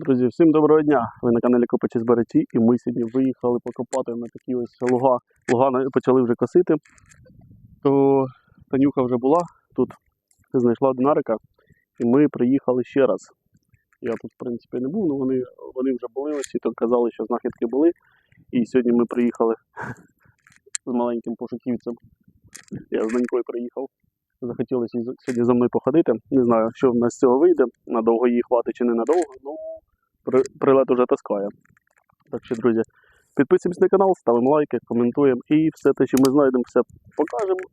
Друзі, всім доброго дня! Ви на каналі Копачі Збереті, і ми сьогодні виїхали покопати на такі ось луга. Луга почали вже косити. То Танюха вже була тут, знайшла динарика, і ми приїхали ще раз. Я тут, в принципі, не був, але вони, вони вже були ось і то казали, що знахідки були. І сьогодні ми приїхали з маленьким пошуківцем. Я з донькою приїхав. Захотілося сьогодні за мною походити. Не знаю, що в нас з цього вийде. Надовго її хватить чи не надовго. Ну, при, прилет уже таскає. Так що, друзі, підписуємось на канал, ставимо лайки, коментуємо і все те, що ми знайдемо, все покажемо.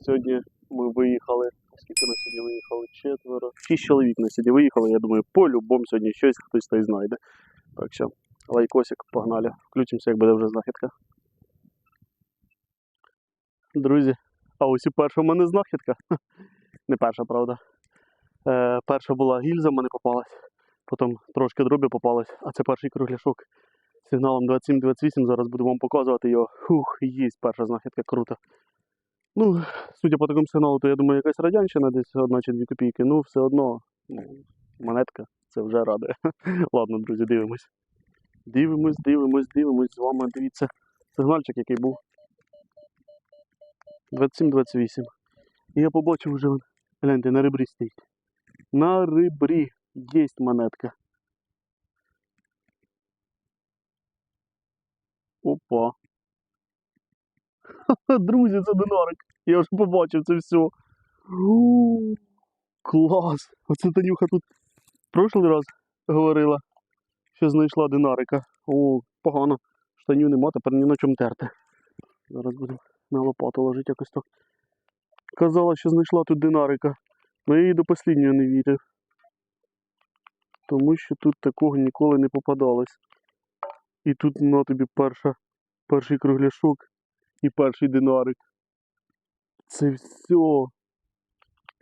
Сьогодні ми виїхали. Скільки на сьогодні виїхали? Четверо. Шість чоловік на сьогодні виїхали. Я думаю, по-любому сьогодні щось хтось та й знайде. Так що, лайкосик, погнали. Включимося, як буде вже знахідка. Друзі, а ось і перша в мене знахідка. Не перша, правда. Е, перша була гільза, в мене попалась. Потім трошки дробі попалось, а це перший кругляшок. Сигналом 27-28, зараз буду вам показувати його. Фух, є перша знахідка, круто. Ну, судя по такому сигналу, то я думаю, якась радянщина десь одна чи дві копійки. Ну, все одно, ну, монетка, це вже радує. Ладно, друзі, дивимось. Дивимось, дивимось, дивимось. З вами дивіться сигнальчик, який був. 27-28. І я побачив вже, гляньте, на ребрі стоїть. На ребрі є монетка. Опа. Друзі, це динарик. Я вже побачив це все. У, Клас! Оце Танюха тут в прошлий раз говорила, що знайшла динарика. О, погано. Штанів нема, тепер ні на чому терти. Зараз будемо на лопату ложити якось так. Казала, що знайшла тут динарика. Ну я їй до останнього не вірив. Тому що тут такого ніколи не попадалось. І тут на тобі перша, перший кругляшок і перший динарик. Це все.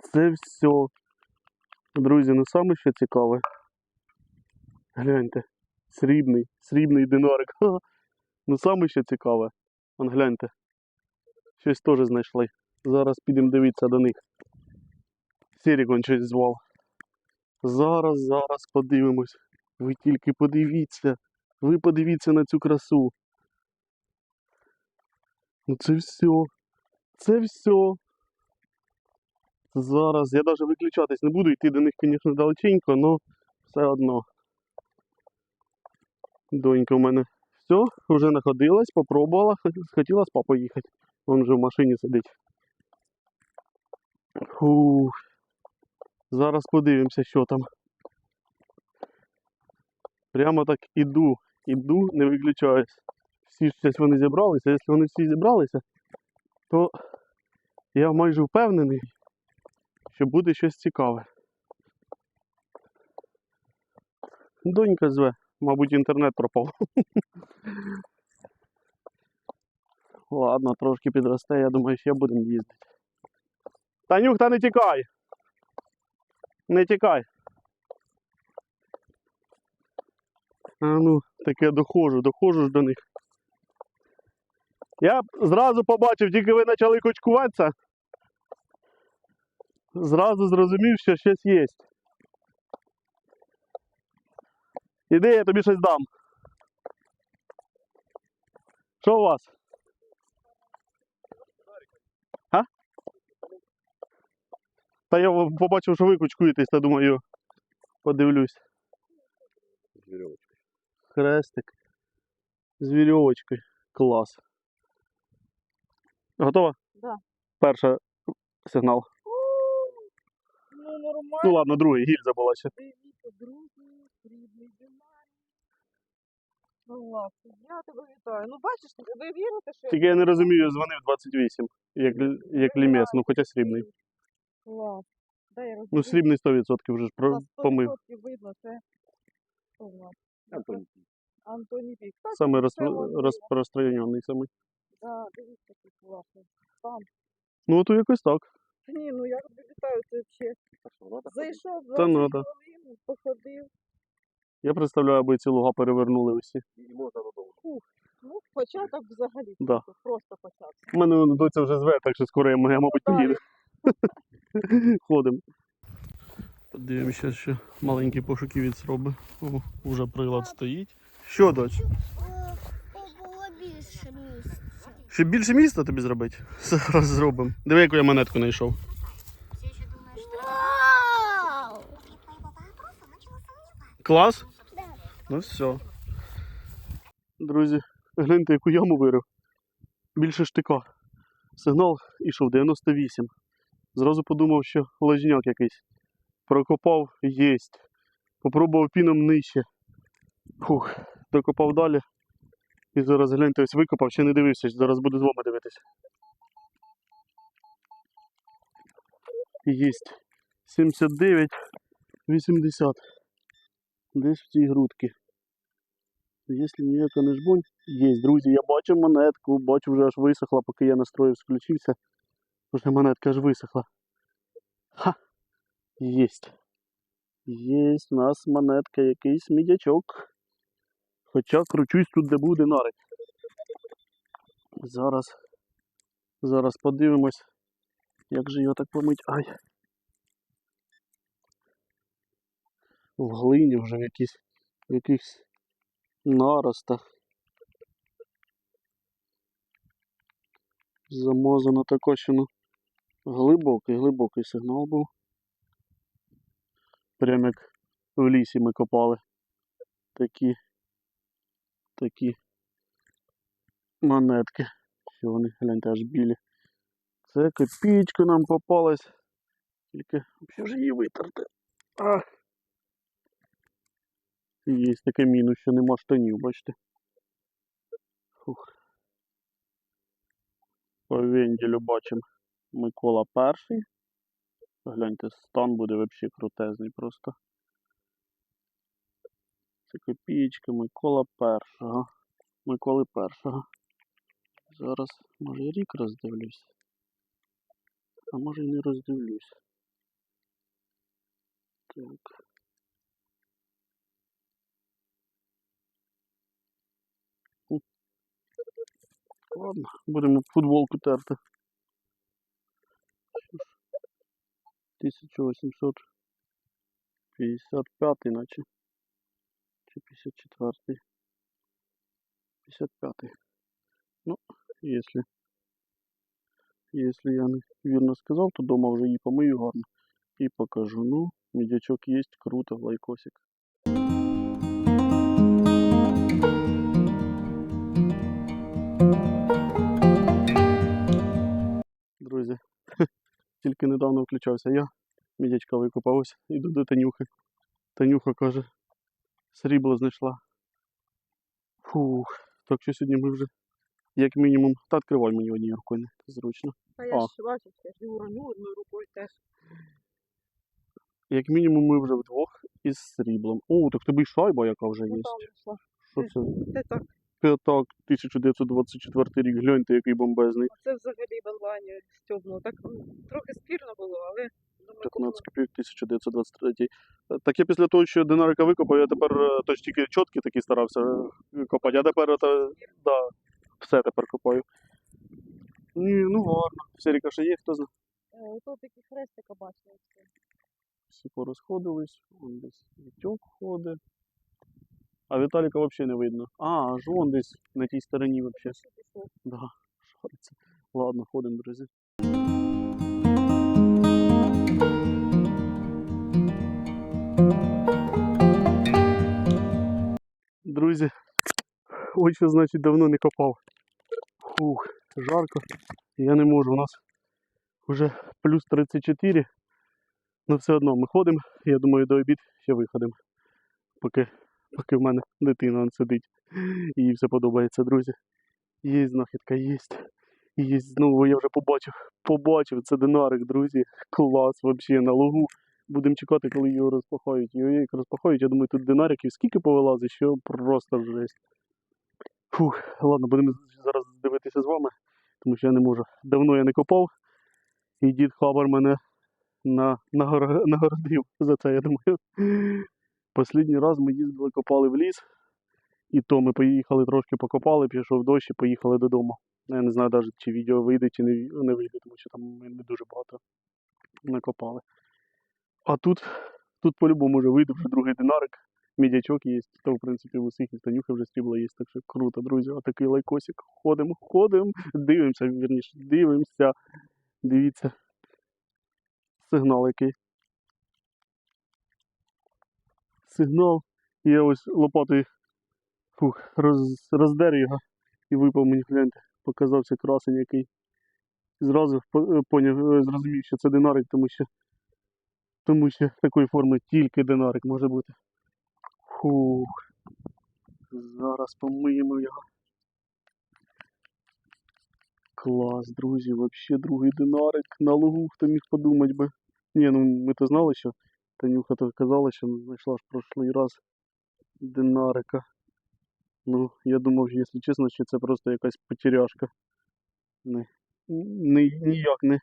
Це все. Друзі, ну саме що цікаве. Гляньте. Срібний, срібний динарик. Ха. Ну саме що цікаве. Вон гляньте. Щось теж знайшли. Зараз підемо дивитися до них. Сірік он щось звав. Зараз, зараз подивимось. Ви тільки подивіться. Ви подивіться на цю красу. Ну це все. Це все. Зараз я навіть виключатись не буду, йти до них, звісно, далеченько, але все одно. Донька в мене все, вже находилась, попробувала, хотіла з папою їхати. Вон вже в машині сидить. Фух. Зараз подивимося, що там. Прямо так іду, іду, не виключаюсь. Всі щось вони зібралися. Якщо вони всі зібралися, то я майже впевнений, що буде щось цікаве. Донька зве, мабуть, інтернет пропав. Ладно, трошки підросте, я думаю, ще будемо їздити. Танюх, та не тікай! Не тікай. А ну, таке доходжу, доходжу ж до них. Я зразу побачив, тільки ви почали кучкуватися. Зразу зрозумів, що щось є. Іди, я тобі щось дам. Що у вас? Та я побачив, що ви кучкуєтесь, та думаю, подивлюсь. Хрестик. З вірьовочкою. Клас. Готова? Да. Перша сигнал. Ну, нормально. Ну ладно, другий, гільза була ще. Дивіться, друзі, срібний динарій. Клас, я тебе вітаю. Ну, бачиш, ви вірите, що... Тільки я не розумію, дзвонив 28, як, як лімес, ну хоча срібний. Клас. Да, я Ну срібний 100% вже ж про, помив. видно, це... Хто в нас? Антон. Антоні Пік. Так, Саме це розпро... розпространений самий. Да, дивіться, який класний. Там. Ну от якось так. Ні, ну я вітаю, це взагалі. Зайшов за 20 надо. хвилин, походив. Я представляю, аби ці луга перевернули усі. І можна додому. Ну, початок взагалі. Да. Просто початок. У мене доця вже зве, так що скоро я, я мабуть, поїду. Ходимо. Дивимося, що маленькі пошуківець робить. О, вже прилад стоїть. Що? Щоб е, було більше місця. Щоб більше міста тобі зробити? Зараз зробимо. Диви, яку я монетку знайшов. Вау! Клас? Да. Ну все. Друзі, гляньте, яку яму вирив. Більше штика. Сигнал ішов 98. Зразу подумав, що ложняк якийсь. Прокопав єсть. Попробував піном нижче. Фух, докопав далі. І зараз гляньте, ось викопав, ще не дивився, зараз буду з вами дивитися. Єсть. 79, 80. Десь в цій грудці. Якщо ніяка не жбонь, є, друзі, я бачу монетку, бачу вже аж висохла, поки я настроїв, включився. Вже монетка аж висохла. Ха! Єсть. Єсть у нас монетка, якийсь мідячок. Хоча кручусь тут, де був динарик. Зараз. Зараз подивимось, як же його так помить. Ай. В глині вже в якісь, в якихось наростах. Замазано також, що ну, глибокий, глибокий сигнал був. Прям як в лісі ми копали. Такі, такі монетки. Що вони, гляньте, аж білі. Це копійка нам попалась. Тільки що ж її витерти? Ах. Є таке мінус, що нема штанів, бачите. Фух. По венделю бачимо Микола перший. Гляньте, стан буде взагалі крутезний просто. Це копієчка Микола першого. Миколи першого. Зараз, може, рік роздивлюсь. А може і не роздивлюсь. Так. Ладно, будемо футболку терти. Що ж, 1855 наче. Чи 54. 55. Ну, если, если я вірно сказав, то дома вже її помию гарно і покажу. Ну, медячок є, круто, лайкосик. Друзі, тільки недавно включався я, мідячка викопав ось, іду до Танюхи. Танюха каже, срібло знайшла. Фух, так що сьогодні ми вже, як мінімум, та відкривай мені однією рукою, не зручно. А я А. ж бачиш, я ж уроню одною рукою теж. Як мінімум ми вже вдвох із сріблом. О, так тебе й шайба, яка вже є. Ну, там йшла. Що це? Це так. П'ятак, 1924 рік, гляньте, який бомбезний. Це взагалі в онлайні стьобнуло. Так трохи спірно було, але думаю, 15 копійок 1923. Е, Так я після того, що динарика викопав, я тепер е, тільки чотки такі старався е, копати, а тепер это, да, все тепер копаю. Ні, ну гарно. Серіка ще є, хто знає. Е, Ото такі хрестика бачила. всі. Всі порозходились, вон десь Вітьок ходить. А Віталіка взагалі не видно. А, аж вон десь на тій стороні взагалі. Да, шариться. Ладно, ходимо, друзі. Друзі, що значить давно не копав. Фух, жарко. Я не можу. У нас вже плюс 34. Ну все одно ми ходимо. Я думаю, до обід ще виходимо. Поки, поки в мене дитина он сидить. Їй все подобається, друзі. Є знахідка, є. Є знову я вже побачив. Побачив, це динарик, друзі. Клас взагалі на лугу. Будемо чекати, коли його розпахають. Його як розпахають, я думаю, тут динариків скільки повилазить, що просто жесть. Фух, ладно, будемо зараз дивитися з вами, тому що я не можу. Давно я не копав. І дід Хабар мене на, нагор- нагородив за це, я думаю. Послідній раз ми їздили, копали в ліс. І то ми поїхали трошки покопали, пішов дощ і поїхали додому. Ну, Я не знаю навіть, чи відео вийде, чи не, вийде, тому що там ми не дуже багато накопали. А тут Тут по-любому вже вийде вже другий динарик. Мідячок є, то в принципі в усіх і танюхи вже стрібла є, так що круто, друзі. Отакий лайкосик. Ходимо, ходимо, дивимося, вірніше, дивимося. Дивіться. Сигнал який. Сигнал. І я ось лопатою фух, роз, роздер його і випав мені, гляньте, показався красень який. Зразу е, поняв, е, зрозумів, що це динарик, тому що, тому що такої форми тільки динарик може бути. Фух. Зараз помиємо його. Клас, друзі, вообще другий динарик на лугу, хто міг подумати би. Ні, ну ми то знали, що Танюха то казала, що знайшла ж прошлий раз динарика. Ну, я думав, якщо чесно, що це просто якась потеряшка. Не, не, ніяк не.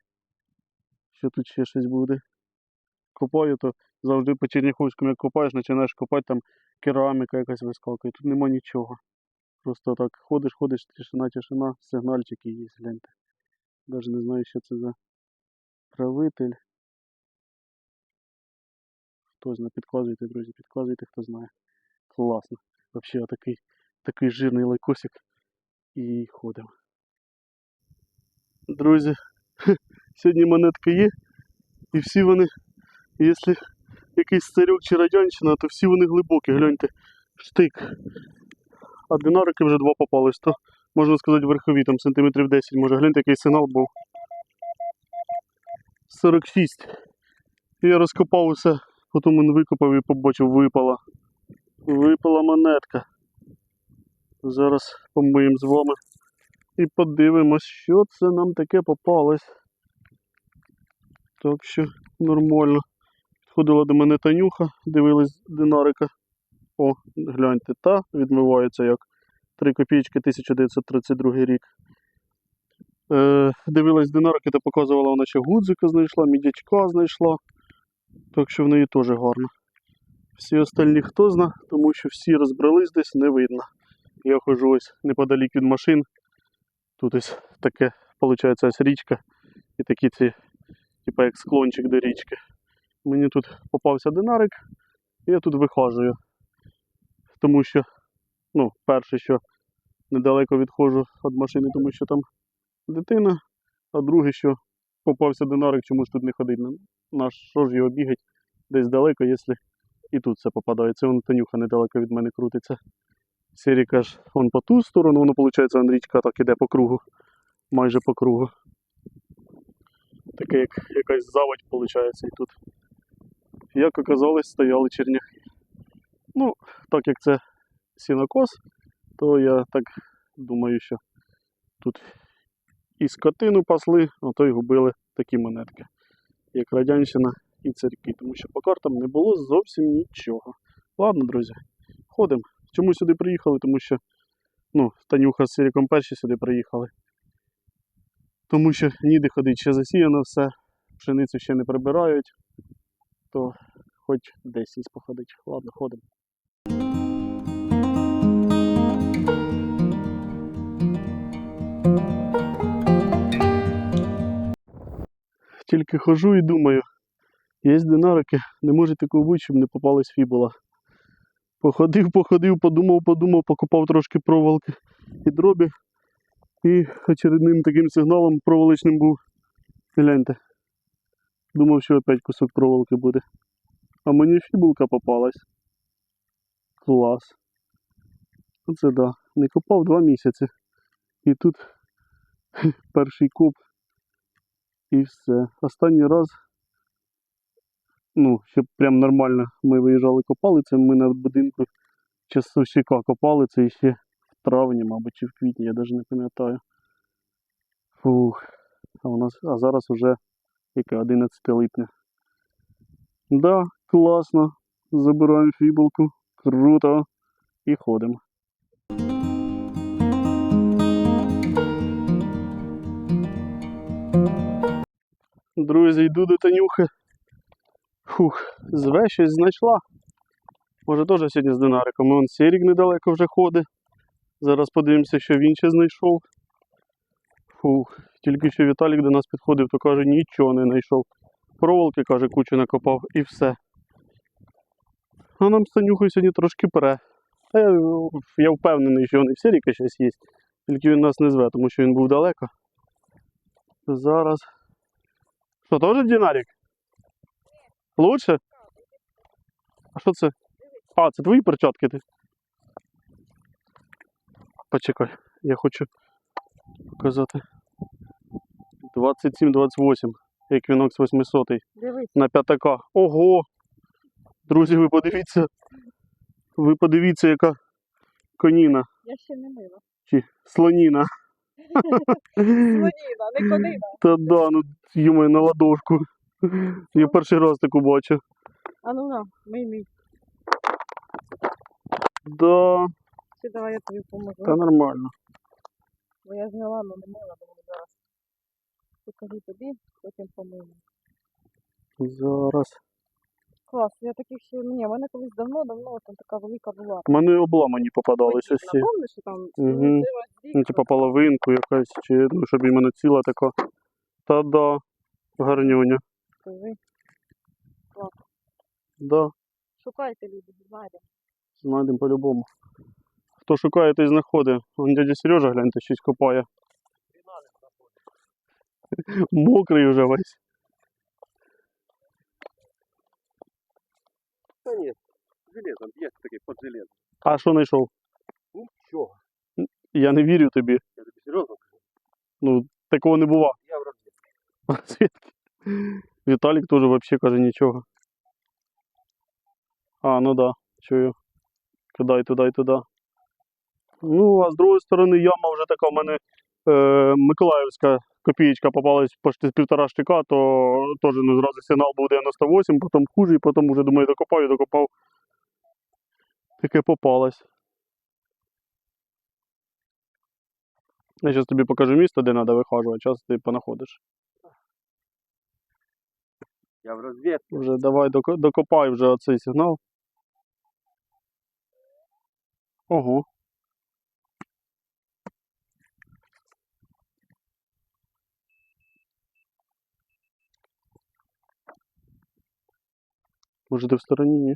Що тут ще щось буде. Копаю, то завжди по Черняховському, як копаєш, починаєш копати, там кераміка якась вискакує. Тут нема нічого. Просто так ходиш, ходиш, тишина, тишина, сигнальчики є, гляньте. Навіть не знаю, що це за правитель. Хто знає, підказуйте, друзі, підказуйте, хто знає. Класно. Взагалі такий, такий жирний лайкосик. І ходимо. Друзі, сьогодні монетки є. І всі вони, якщо якийсь старюк чи радянщина, то всі вони глибокі, гляньте. Штик. А динарики вже два попались, то можна сказати верхові, там сантиметрів 10, може гляньте, який сигнал був. 46. Я розкопав усе, потім він викопав і побачив, випала. Випала монетка. Зараз помиємо з вами і подивимось, що це нам таке попалось. Так що нормально. Підходила до мене Танюха, дивилась динарика. О, гляньте, та відмивається як 3 копійки 1932 рік. Е, дивилась динарики та показувала, вона ще гудзика знайшла, мідячка знайшла. Так що в неї теж гарно. Всі остальні хто зна, тому що всі розбрались десь, не видно. Я ходжу ось неподалік від машин. Тут ось таке, виходить, ось річка і такі ці, типа як склончик до річки. Мені тут попався динарик, і я тут вихажую. Тому що, ну, перше, що недалеко відходжу від машини, тому що там дитина, а друге, що попався динарик, чому ж тут не ходить. Ну, На що ж його бігать десь далеко, якщо і тут все попадається. Вон Танюха недалеко від мене крутиться. Сіріка ж вон по ту сторону, воно виходить, вон річка так іде по кругу. Майже по кругу. Таке як якась заводь виходить і тут. Як оказалось, стояли черняхи. Ну, так як це сінокос, то я так думаю, що тут і скотину пасли, а то й губили такі монетки, як радянщина і церкви, тому що по картам не було зовсім нічого. Ладно, друзі, ходимо. Чому сюди приїхали? Тому що ну, Танюха з Сіріком перші сюди приїхали. Тому що ніде ходить, ще засіяно все, пшеницю ще не прибирають, то хоч десь із походить. Ладно, ходимо. Тільки хожу і думаю, є динарики, не може такого бути, щоб не попалась фібула. Походив, походив, подумав, подумав, покопав трошки проволоки і дробі. І очередним таким сигналом проволочним був. Гляньте. Думав, що опять кусок проволоки буде. А мені фібулка попалась. Клас. Оце да. Не копав два місяці. І тут перший коп. І все. Останній раз, ну, щоб прям нормально ми виїжджали, копали, це ми на будинку часовщика копали, це ще в травні, мабуть, чи в квітні, я навіть не пам'ятаю. Фух. А, у нас, а зараз уже яке 11 липня. Да, класно. Забираємо фібулку. Круто. І ходимо. Друзі, йду до Танюхи. Фух, зве щось знайшла. Може теж сьогодні з динариком. Вон Сірік недалеко вже ходить. Зараз подивимося, що він ще знайшов. Фух, тільки що Віталік до нас підходив, то каже, нічого не знайшов. Проволоки, каже, кучу накопав і все. А нам з Танюхою сьогодні трошки пере. Та я, я впевнений, що вони всі ріки щось є. Тільки він нас не зве, тому що він був далеко. Зараз. Що, теж динарік? Лучше? А що це? А, це твої перчатки ти. Почекай, я хочу показати. 27-28. Equinox 800 Дивись, на п'ятака. Ого! Друзі, ви подивіться. Ви подивіться, яка коніна я ще не мила. чи слоніна. Слоніна, не конина. Та да, ну йому на ладошку. Я перший раз таку бачу. А ну на, мий мій. Да, Чи давай я тобі поможу. та нормально. Бо я зняла, але не мила, бо зараз. Покажу тобі, потім помию. Зараз. Клас, я таких ще. Ні, в мене колись давно-давно там така велика була. У мене обламані попадалися всі. Напомниш, що там Мгм. Ну, типа половинку якась, чи ну, щоб іменно ціла така. Та да, гарнюня. Скажи. Да, Шукайте люди, знайдемо. знайдемо по-любому. Хто шукає, той знаходить. Вон дядя Сережа, гляньте, щось копає. Мокрий уже весь. Та ні, железом, є такий під железом. А що знайшов? Нічого. Я не вірю тобі. Я тобі серйозно кажу. Ну, такого не бува. Я в розвідці. Віталік теж взагалі каже нічого. А, ну да, чую. Кидай туди і туди. Ну, а з другої сторони, яма вже така в мене Миколаївська копієчка попалась почти з півтора штика, то теж ну, зразу сигнал був 98, потім хуже, і потім вже думаю, докопаю, докопав. Таке попалось. Я зараз тобі покажу місто, де треба вихажувати, час ти понаходиш. Я в розвідці. Вже давай доко- докопай вже оцей сигнал. Ого. Може ти в стороні, ні?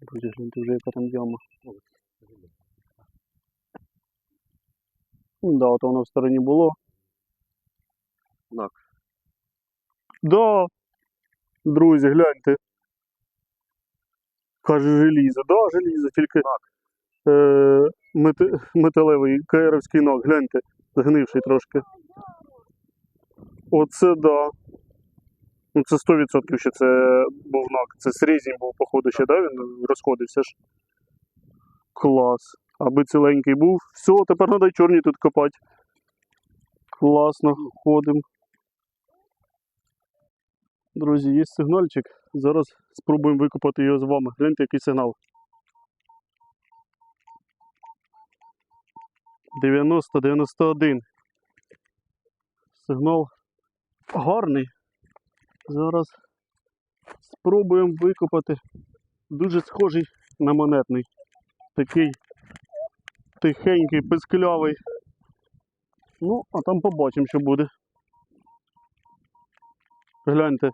Друзі, гляньте вже яка там яма. Ну да, то воно в стороні було. Так. Да. Друзі, гляньте. Каже желізо. Да, желізо, тільки е, мете, металевий КРовський ног, гляньте, згнивший трошки. Оце да. Ну це 100% ще це був ног. Це срізінь був, походу, ще, да? Він розходився ж. Клас. Аби ціленький був. Все, тепер треба й чорні тут копати. Класно, ходимо. Друзі, є сигнальчик. Зараз спробуємо викопати його з вами. Гляньте, який сигнал. 90-91. Сигнал гарний. Зараз спробуємо викопати. Дуже схожий на монетний. Такий тихенький, писклявий. Ну, а там побачимо, що буде. Гляньте.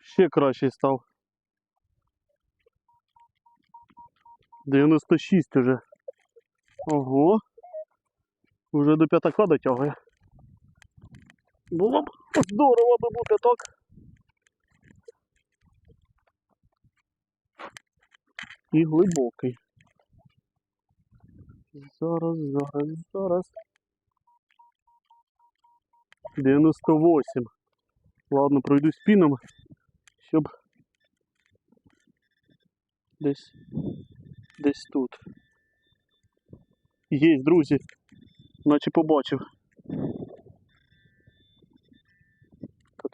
Ще кращий став. 96 уже. Ого. Уже до п'ятака дотягує. Було б здорово би був п'ятак. І глибокий. Зараз, зараз, зараз. 98. Ладно, пройду спіном, щоб десь десь тут. Є, друзі, наче побачив.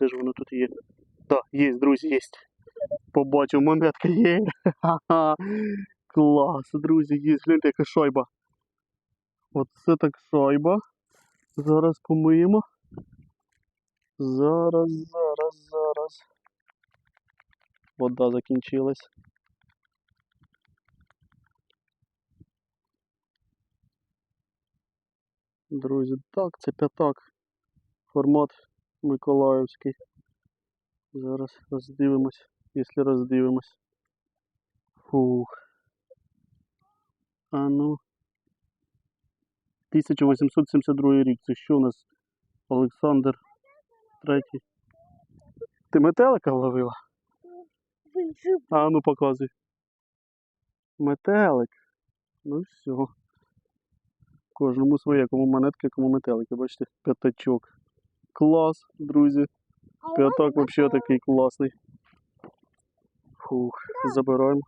Де ж воно тут є? Так, є, друзі, є. Побачив, монетка є. Ха-ха. Клас, друзі, є. Гляньте, яка шайба. Оце так шайба. Зараз помиємо. Зараз, зараз, зараз. Вода закінчилась. Друзі, так, це п'ятак. Формат Миколаївський. Зараз роздивимось, якщо роздивимось. Фух. А ну. 1872 рік. Це що у нас? Олександр Третій. Ти метелика ловила? А ну показуй. Метелик. Ну все. Кожному своє, кому монетки, кому метелики. Бачите, п'ятачок. Клас, друзі. П'ятак взагалі такий класний. Фух, забираємо.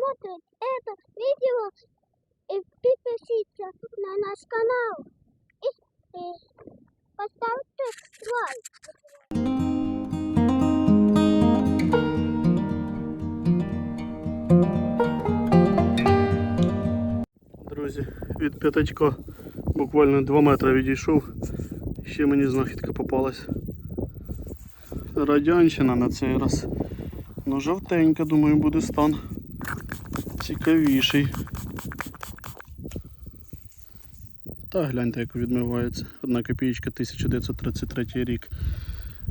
смотрит это видео и подпишитесь на наш канал. И, и поставьте лайк. Друзі, від п'ятачка буквально 2 метри відійшов. Ще мені знахідка попалась. Радянщина на цей раз. Ну жовтенька, думаю, буде стан цікавіший. Та гляньте, як відмивається. Одна копієчка 1933 рік.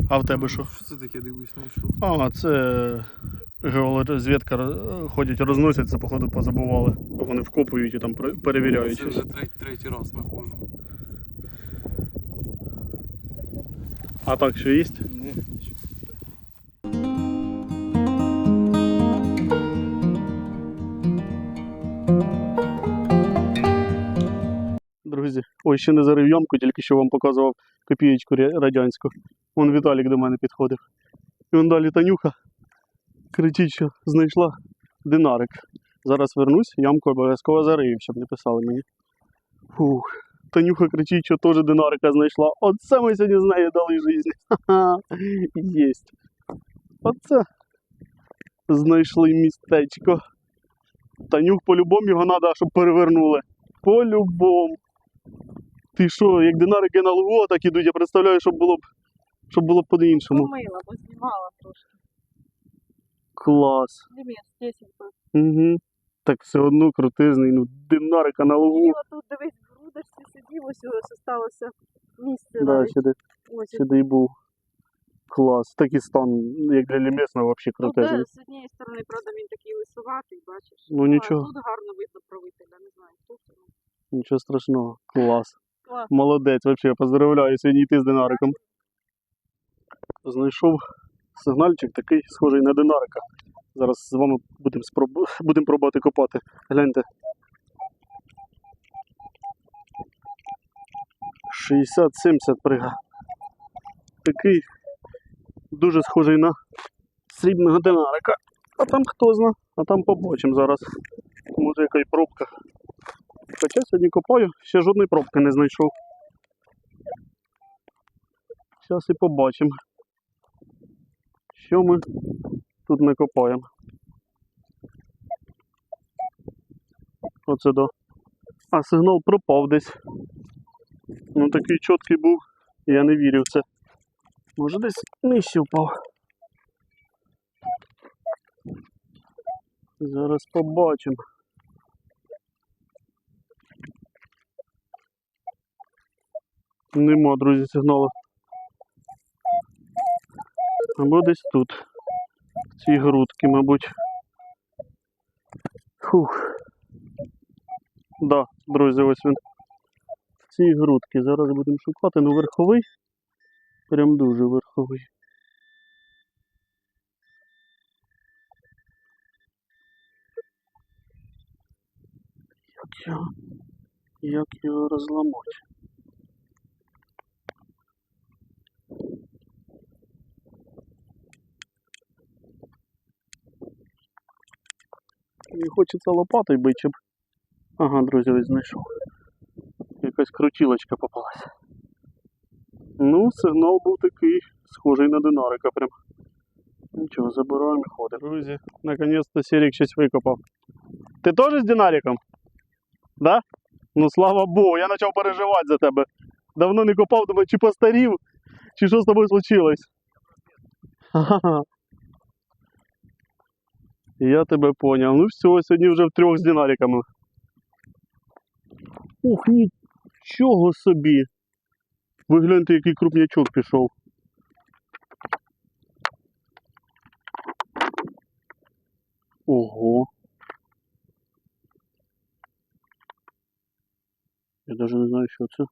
А в тебе що? Що це таке дивись, знайшов? А, це геологорозвідка е, ходять, розносяться, походу позабували. Вони вкопують і там перевіряють. Це вже третій, третій раз знаходжу. А так що є? Ні, нічого. Друзі, ой, ще не зарив ямку, тільки що вам показував копієчку радянську. Вон Віталік до мене підходив. І вон далі Танюха кричить, що знайшла динарик. Зараз вернусь, ямку обов'язково зарию, щоб не писали мені. Фух. Танюха кричить, що теж динарика знайшла. Оце ми сьогодні з нею дали житті. Ха-ха. Єсть. Оце знайшли містечко. Танюх по-любому його треба, щоб перевернули. По-любому. Ти що, як динарики на луго так ідуть, я представляю, щоб було б, щоб було б по-іншому. Помила, бо знімала трошки. Клас. Димець, 10 був. Угу. Так все одно крутизний, ну динарика на лугу. І отут дивись, грудочці сидів, ось ось осталося місце. Да, навіть. сюди, Ось сюди й був. Клас. Такий стан, як для лімесного, взагалі Тут крутезний. е, з однієї сторони, правда, він такий лисуватий, бачиш. Ну, а нічого. Тут гарно видно правителя, не знаю, тут. ну. Нічого страшного. Клас. Клас. Молодець, взагалі, поздравляю, сьогодні йти з динариком. Знайшов сигнальчик такий, схожий на динарика. Зараз з вами будемо спроб... будем пробувати копати. Гляньте. 60-70 прига. Такий дуже схожий на срібного динарика. А там хто зна, а там побачимо зараз. Може яка й пробка. Хоча сьогодні копаю, ще жодної пробки не знайшов. Зараз і побачимо, що ми тут не копаємо. Оце да. А сигнал пропав десь. Ну такий чіткий був, я не вірив це. Може десь нижче впав. Зараз побачимо. Нема, друзі, сигналу. Або десь тут. В цій грудці, мабуть. Фух. Да, друзі, ось він. В цій грудці. Зараз будемо шукати. Ну, верховий. Прям дуже верховий. Як його, як його розламати? Не хочеться лопатою бити, щоб. Ага, друзі, ось знайшов. Якась крутілочка попалась. Ну, сигнал був такий, схожий на динарика прям. Нічого, забираємо і ходимо. Друзі, наконець-то Серік щось викопав. Ти теж з динариком? Да? Ну слава Богу, я почав переживати за тебе. Давно не копав, думаю, чи постарів, чи що з тобою случилось. Я тебе поняв. Ну все, сьогодні вже в трьох з динариками. Ух, Нічого собі. Ви гляньте, який крупнячок пішов. Ого. Я навіть не знаю, що це.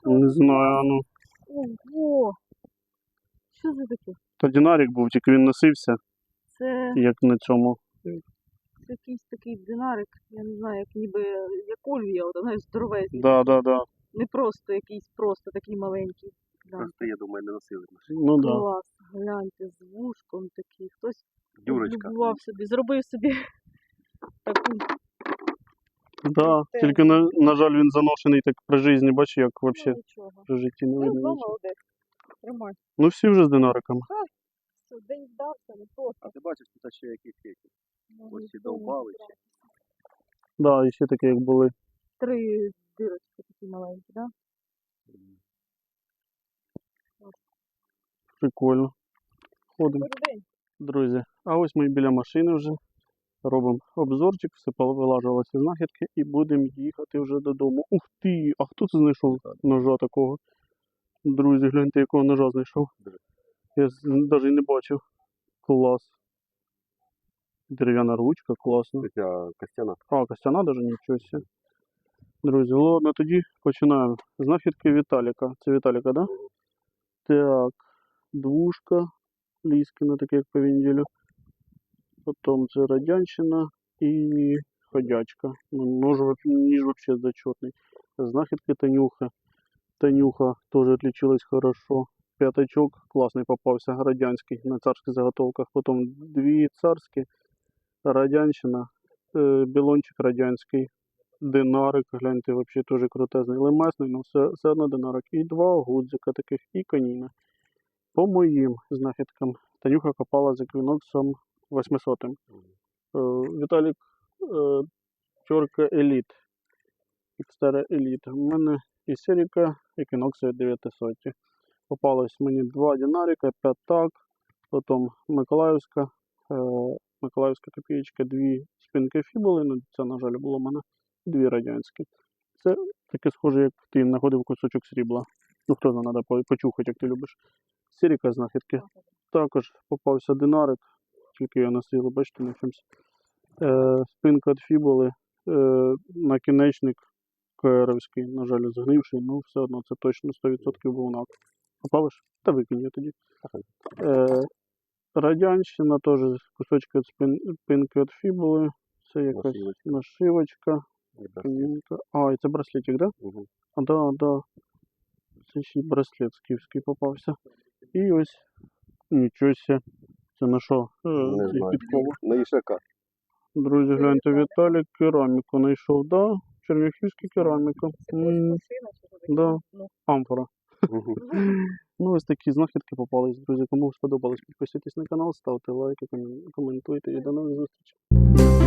Що Не знаю, ну. Ого! Що це таке? Та динарик був, тільки він носився. Це... Як на цьому це якийсь такий динарик, я не знаю, як ніби як Ольвія, от, знаєш, здоровезний. Да, да, да. Не просто якийсь, просто такий маленький. Да. Просто, я думаю, не носили машину. Ну да. Клас, гляньте, з вушком такий. Хтось Юрочка. облюбував собі, зробив собі таку. Да. Те. Тільки, на, на жаль, він заношений так при житті, бачиш, як Ну, взагалі нічого. при житті не Ну, видно нічого. молодець. Тримай. Ну всі вже з динариками. Все, день здався, не просто. А ти бачиш, тут ще якісь які. Ну, Ось і нікому не довбали ще. Да, і ще такі, як були. Три дирочки такі маленькі, да? Прикольно. Ходимо. Друзі, а ось ми біля машини вже робимо обзорчик, все повилажувалося знахідки і будемо їхати вже додому. Ух ти! А хто це знайшов ножа такого? Друзі, гляньте, якого ножа знайшов. Я навіть не бачив. Клас. Дерев'яна ручка, класно. Ця Костяна. А, костяна даже нічого себе. Друзі, ладно, тоді починаємо. Знахідки Віталіка. Це Віталіка, да? Так, двушка Ліскіна, таке як по вінділю. Потім це Радянщина і ходячка. Ну, Нож, ніж вообще зачетний. Знахідки Танюха. Танюха теж отличилась хорошо. П'ятачок класний попався, радянський на царських заготовках. Потім дві царські, радянщина, е, білончик радянський, динарик, гляньте, взагалі теж крутезний, лемесний, але все, все одно динарик. І два гудзика таких, і коніна. По моїм знахідкам, Танюха копала за квіноксом 800. Е, Віталік е, Чорка Еліт. Стара Еліт. У мене і Серіка, і Квінокса 900. Попалось мені два динарика, п'ятак, потім Миколаївська, Миколаївська копієчка, дві спинки фібули, ну це, на жаль, було в мене, дві радянські. Це таке схоже, як ти знаходив кусочок срібла. Ну, хто знає, треба почухати, як ти любиш. Сіріка знахідки. Також попався динарик, тільки його носили, бачите, на чомусь. Е, спинка від фібули, е, накінечник КРовський, на жаль, згнивший, ну все одно це точно 100% був нак. Попалиш? Та викинь його тоді. Е, радянщина теж кусочки від спин, спинки від фібули. Це якась Нашивочка. так. А, і це браслетик, да? Мгм. А, да, да. Це ще й браслет скіфський попався. І ось нічого. Це на що? Е, Не знаю. підкова. На Ішака. Друзі, гляньте, Віталік кераміку знайшов, да? Черняхівська кераміка. Це М, машина чи да. Ну, Амфора. Мгм. Ну, ось такі знахідки попались, друзі. Кому сподобалось, підписуйтесь на канал, ставте лайки, коментуйте і до нових зустрічей.